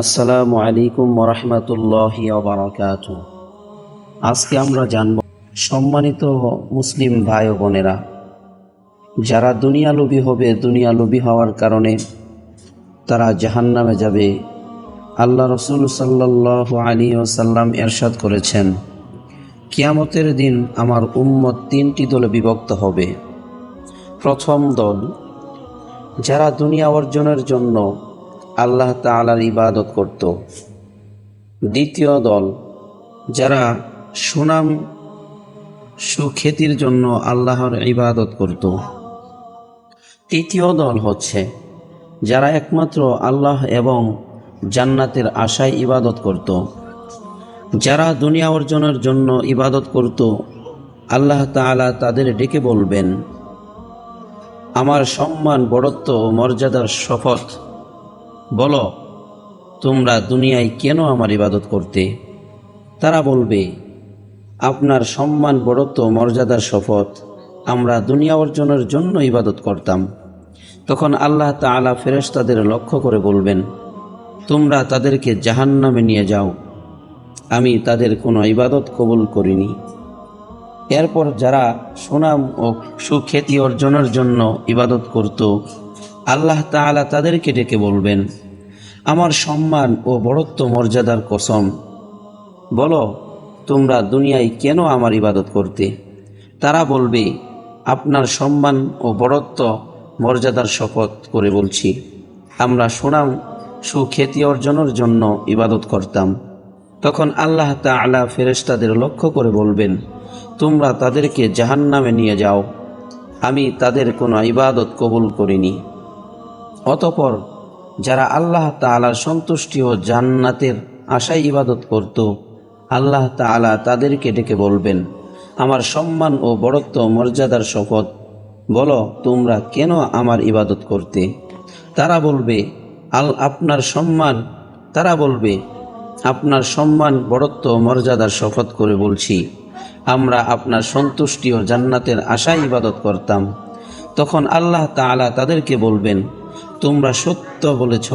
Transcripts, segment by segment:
আসসালামু আলাইকুম ওরহমতুল্লাহ বারাকাত আজকে আমরা জানব সম্মানিত মুসলিম ভাই ও বোনেরা, যারা দুনিয়া লোভী হবে দুনিয়া লোভী হওয়ার কারণে তারা জাহান্নামে যাবে। আল্লাহ রসুল সাল্লাহ আলী ওসাল্লাম এরশাদ করেছেন, কিয়ামতের দিন আমার উম্মত তিনটি দলে বিভক্ত হবে। প্রথম দল, যারা দুনিয়া অর্জনের জন্য আল্লাহ তালার ইবাদত করত। দ্বিতীয় দল, যারা সুনাম, সুখ্যাতির জন্য আল্লাহর ইবাদত করত। তৃতীয় দল হচ্ছে, যারা একমাত্র আল্লাহ এবং জান্নাতের আশায় ইবাদত করত। যারা দুনিয়া অর্জনের জন্য ইবাদত করত, আল্লাহ তাআলা তাদের ডেকে বলবেন, আমার সম্মান, বড়ত্ব মর্যাদার শপথ বলো, তোমরা দুনিয়ায় কেন আমার ইবাদত করতে? তারা বলবে, আপনার সম্মান বড়ত্ব মর্যাদার শপথ আমরা দুনিয়া অর্জনের জন্য ইবাদত করতাম। তখন আল্লাহ তাআলা ফেরেশতাদের লক্ষ্য করে বলবেন, তোমরা তাদেরকে জাহান্নামে নিয়ে যাও। আমি তাদের কোনো ইবাদত কবুল করিনি। এরপর যারা সুনাম ও সুখ্যাতি অর্জনের জন্য ইবাদত করত আল্লাহ তাআলা তাদেরকে ডেকে বলবেন, আমার সম্মান ও বড়ত্ব মর্যাদার কসম। বলো, তোমরা দুনিয়ায় কেন আমার ইবাদত করতে? তারা বলবে, আপনার সম্মান ও বড়ত্ব মর্যাদার শপথ করে বলছি। আমরা সুনাম, সুখ্যাতি অর্জনের জন্য ইবাদত করতাম। তখন আল্লাহ তাআলা ফেরেশতাদের লক্ষ্য করে বলবেন, তোমরা তাদেরকে জাহান্নামে নিয়ে যাও। আমি তাদের কোনো ইবাদত কবুল করিনি। অতপর যারা আল্লাহ তাআলার সন্তুষ্টি ও জান্নাতের আশায় ইবাদত করত, আল্লাহ তাআলা তাদেরকে ডেকে বলবেন, আমার সম্মান ও বড়ত্ব মর্যাদার শপথ, বলো তোমরা কেন আমার ইবাদত করতে? তারা বলবে, আল, আপনার সম্মান। তারা বলবে, আপনার সম্মান বড়ত্ব মর্যাদার শপথ করে বলছি। আমরা আপনার সন্তুষ্টি ও জান্নাতের আশায় ইবাদত করতাম। তখন আল্লাহ তাআলা তাদেরকে বলবেন তোমরা সত্য বলেছ।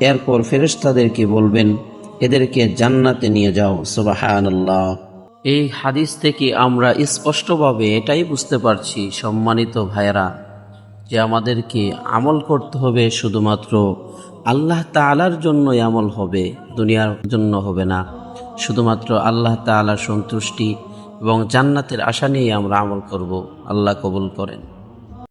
এরপর ফেরেশতাদেরকে বলবেন, এদেরকে জান্নাতে নিয়ে যাও। সুবাহানাল্লাহ। এই হাদিস থেকে আমরা স্পষ্টভাবে এটাই বুঝতে পারছি, সম্মানিত ভাইয়েরা, যে আমাদেরকে আমল করতে হবে শুধুমাত্র আল্লাহ তাআলার জন্যই আমল হবে, দুনিয়ার জন্য হবে না। শুধুমাত্র আল্লাহ তাআলার সন্তুষ্টি এবং জান্নাতের আশা নিয়ে আমরা আমল করব। আল্লাহ কবুল করেন।